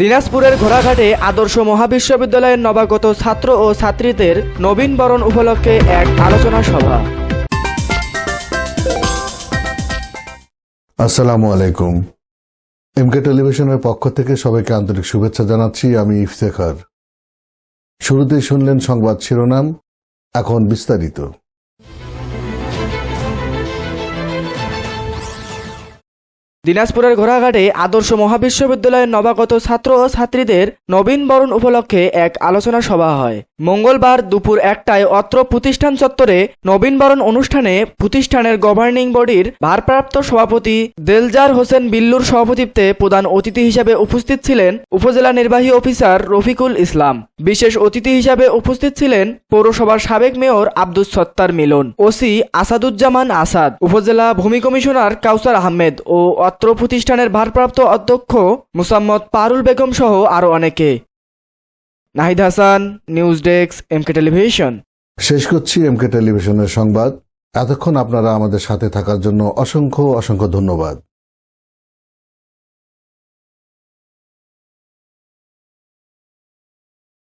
দিনাজপুরের ঘোড়াঘাটে আদর্শ মহাবিশ্ববিদ্যালয়ের নবাগত ছাত্র ও ছাত্রীদের নবীন বরণ উপলক্ষে এক আলোচনা সভা। আসসালামু আলাইকুম। এমকে টেলিভিশনের পক্ষ থেকে সবাইকে আন্তরিক শুভেচ্ছা জানাচ্ছি, আমি ইফতেখার। শুরুতেই শুনলেন সংবাদ শিরোনাম, এখন বিস্তারিত। দিনাজপুরের ঘোড়াঘাটে আদর্শ মহাবিশ্ববিদ্যালয়ের নবাগত ছাত্র ও ছাত্রীদের নবীন বরণ উপলক্ষে এক আলোচনা সভা হয়। মঙ্গলবার দুপুর একটায় অত্র প্রতিষ্ঠান চত্বরে নবীন বরণ অনুষ্ঠানে প্রতিষ্ঠানের গভর্নিং বডির ভারপ্রাপ্ত সভাপতি দেলজার হোসেন বিল্লুর সভাপতিত্বে প্রধান অতিথি হিসেবে উপস্থিত ছিলেন উপজেলা নির্বাহী অফিসার রফিকুল ইসলাম। বিশেষ অতিথি হিসেবে উপস্থিত ছিলেন পৌরসভার সাবেক মেয়র আব্দুস সত্তার মিলন, ওসি আসাদুজ্জামান আসাদ, উপজেলা ভূমি কমিশনার কাউসার আহমেদ ও অত্র প্রতিষ্ঠানের ভারপ্রাপ্ত অধ্যক্ষ মুসাম্মদ পারুল বেগম সহ আরও অনেকে। Nahid Hasan, news desk, MK television. শেষ করছি এমকে টেলিভিশনের সংবাদ। এতক্ষণ আপনারা আমাদের সাথে থাকার জন্য অসংখ্য অসংখ্য ধন্যবাদ।